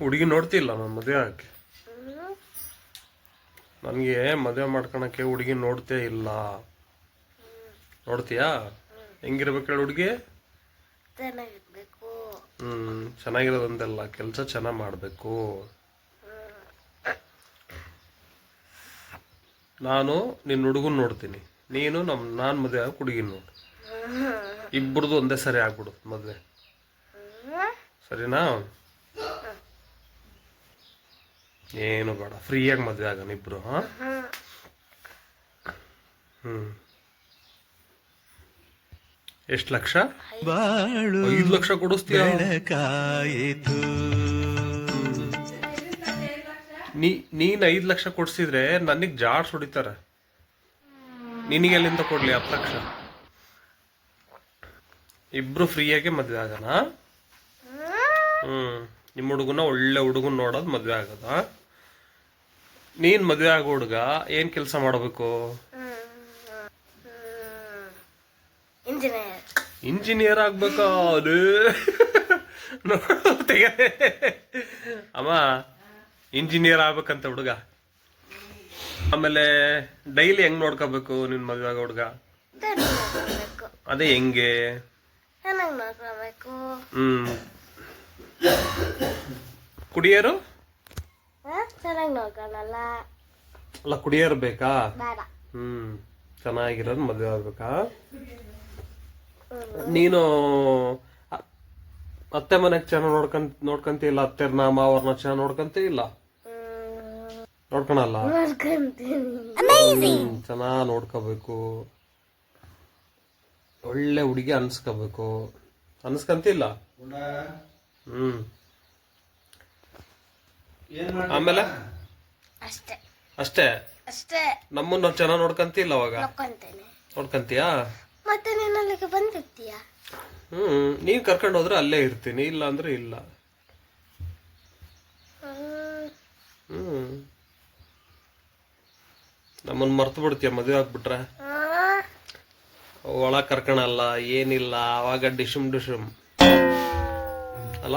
ಹುಡುಗಿ ನೋಡ್ತಿಲ್ಲ ನಾನು ಮದುವೆ ಆಗಕ್ಕೆ. ನನಗೆ ಮದುವೆ ಮಾಡ್ಕೊಳಕ್ಕೆ ಹುಡುಗಿ ನೋಡ್ತೇ ಇಲ್ಲ. ನೋಡ್ತೀಯಾ? ಹೆಂಗಿರ್ಬೇಕು ಹೇಳಿ ಹುಡುಗಿ? ಹ್ಮ್ ಚೆನ್ನಾಗಿರೋದಂತೆಲ್ಲ ಕೆಲಸ ಚೆನ್ನಾಗಿ ಮಾಡಬೇಕು. ನಾನು ನಿನ್ನ ಹುಡುಗನ್ ನೋಡ್ತೀನಿ. ನೀನು ನಮ್ಮ ನಾನು ಮದುವೆ ಆಗ ಹುಡುಗಿನ ನೋಡು. ಇಬ್ಬರದು ಒಂದೇ ಸರಿ ಆಗ್ಬಿಡು ಮದುವೆ. ಸರಿನಾ? ಏನು ಬೇಡ. ಫ್ರೀಯಾಗಿ ಮದುವೆ ಆಗೋಣ ಇಬ್ರು ಹಾ? ಹ್ಮ್. ಎಷ್ಟು ಲಕ್ಷ? ಬಾಳು ಐದು ಲಕ್ಷ ಕೊಡಿಸ್ತೀಯ? ನೀ ನೀನ್ ಐದು ಲಕ್ಷ ಕೊಡ್ಸಿದ್ರೆ ನನಗ್ ಜಾಡ್ಸ್ ಹೊಡಿತಾರೆ. ನಿನಗೆ ಕೊಡಲಿ ಕೊಡ್ಲಿ ಹತ್ತು ಲಕ್ಷ? ಇಬ್ರು ಫ್ರೀಯಾಗೆ ಮದ್ವೆ ಆಗೋಣ ಹ್ಮ್. ನಿಮ್ಮ ಹುಡುಗನ ಒಳ್ಳೆ ಹುಡುಗನ ನೋಡೋದು ಮದುವೆ ಆಗೋದ? ನೀನ್ ಮದುವೆ ಆಗೋ ಹುಡುಗ ಏನು ಕೆಲಸ ಮಾಡಬೇಕು? ಇಂಜಿನಿಯರ್. ಇಂಜಿನಿಯರ್ ಅದು ಅಮ್ಮ ಇಂಜಿನಿಯರ್ ಆಗ್ಬೇಕಂತ ಹುಡುಗ. ಆಮೇಲೆ ಡೈಲಿ ಹೆಂಗ್ ನೋಡ್ಕೋಬೇಕು ನಿನ್ ಮದ್ವೆ ಆಗೋ ಹುಡುಗ? ಅದೇ ಹೆಂಗೆ? ಹ್ಮ್. ಕುಡಿಯರು? ಚೆನ್ನಾಗಿ ಅಲ್ಲ ಕುಡಿಯರು ಬೇಕಾ? ಬೇಡ. ಹ್ಮ್ ಚೆನ್ನಾಗಿರೋದು ಮದ್ವೆ ಆಗ್ಬೇಕಾ? ನೀನು ಅತ್ತೆ ಮನೆಗ್ ಚೆನ್ನಾಗ್ ನೋಡ್ಕಂತ ನೋಡ್ಕಂತಿಲ್ಲ ನಾಮ ಮಾವರ್ನ ಚೆನ್ನಾಗಿ ನೋಡ್ಕೊಂತೇ ಇಲ್ಲ ನೋಡ್ಕೊಳಲ್ಲ? ಚೆನ್ನಾಗ್ ನೋಡ್ಕೋಬೇಕು. ಒಳ್ಳೆ ಹುಡುಗಿ ಅನ್ಸ್ಕೋಬೇಕು. ಅನ್ಸ್ಕಂತಿಲ್ಲ? ಹ್ಮ್. ಆಮೇಲೆ? ಅಷ್ಟೇ. ಅಷ್ಟೇ? ಅಷ್ಟೇ. ನಮ್ಮನ್ನ ಚೆನ್ನಾಗಿ ನೋಡ್ಕಂತಿಲ್ಲ ಅವಾಗ? ನೋಡ್ಕೊಂತೇನೆ. ನೋಡ್ಕಂತೀಯಾ? ಮತ್ತೆ ನೀನು ಅಲ್ಲಿಗೆ ಬಂದಿರ್ತೀಯ? ಹ್ಮ್ ನೀನ್ ಕರ್ಕೊಂಡು ಹೋದ್ರೆ ಅಲ್ಲೇ ಇರ್ತೀನಿ ಇಲ್ಲ ಅಂದ್ರೆ ಇಲ್ಲ. ಹ್ಮ್, ಮರ್ತ ನಮ್ಮನ್ನ ಮರ್ತು ಬಿಡ್ತೀಯ ಮದುವೆ ಆಗ್ಬಿಟ್ರೆ? ಒಳಗೆ ಕರ್ಕೊಳಲ್ಲ ಕರ್ಕಣಲ್ಲ ಏನಿಲ್ಲ ಅವಾಗ ಡಿಶುಮ್ ಡಿಶುಮ್. ಅಲ್ಲ